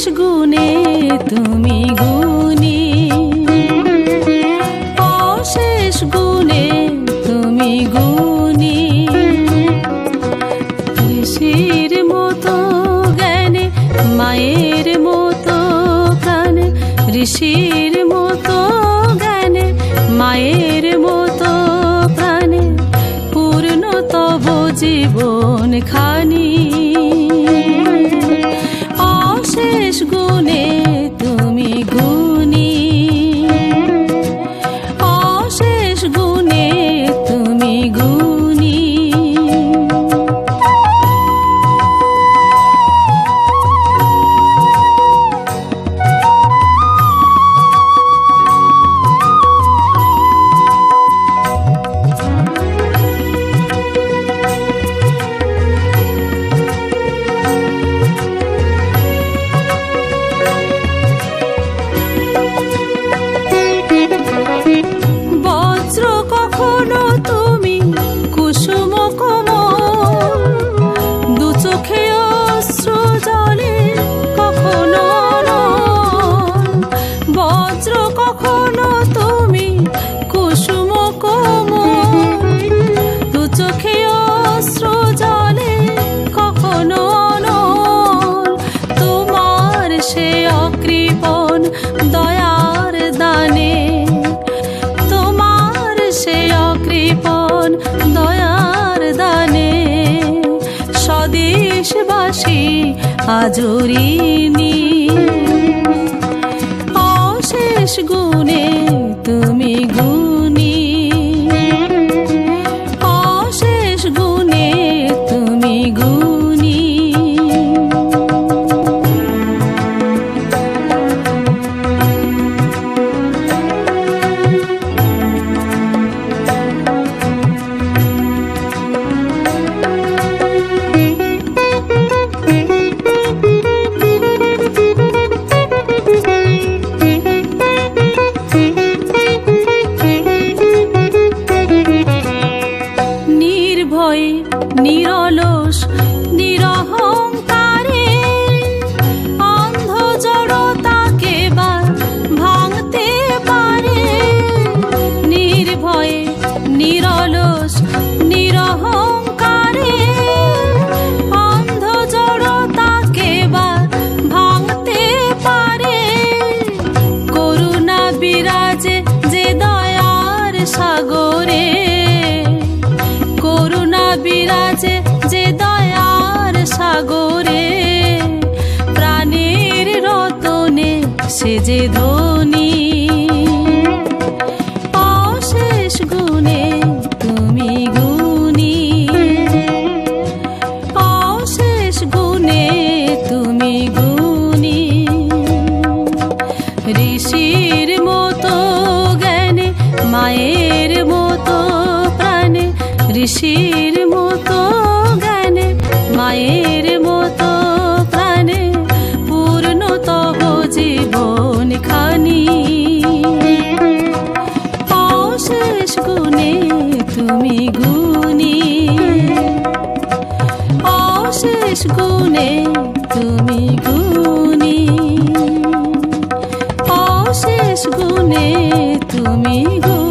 বিশেষ গুণে তুমি গুণী। অশেষ গুণে তুমি গুণী। ঋষির মতো জ্ঞানে, মায়ের মতো কানে ঋষির মতো জ্ঞানে, মায়ের মতো কানে পূর্ণ তব জীবন খানি। জলে কখনো। তোমার অকৃপণ দয়ার দানে তোমার অকৃপণ দয়ার দানে স্বদেশবাসী আজরিনী অশেষ গুণে নিরলস নিরহংকারে যে ধনী। অশেষ গুণে তুমি গুণী। অশেষ গুণে তুমি গুণী। ঋষির মতো জ্ঞানে, মায়ের মতো প্রাণে, ঋষির অশেষ গুণে তুমি গুণী। অশেষ গুণে তুমি গুণী।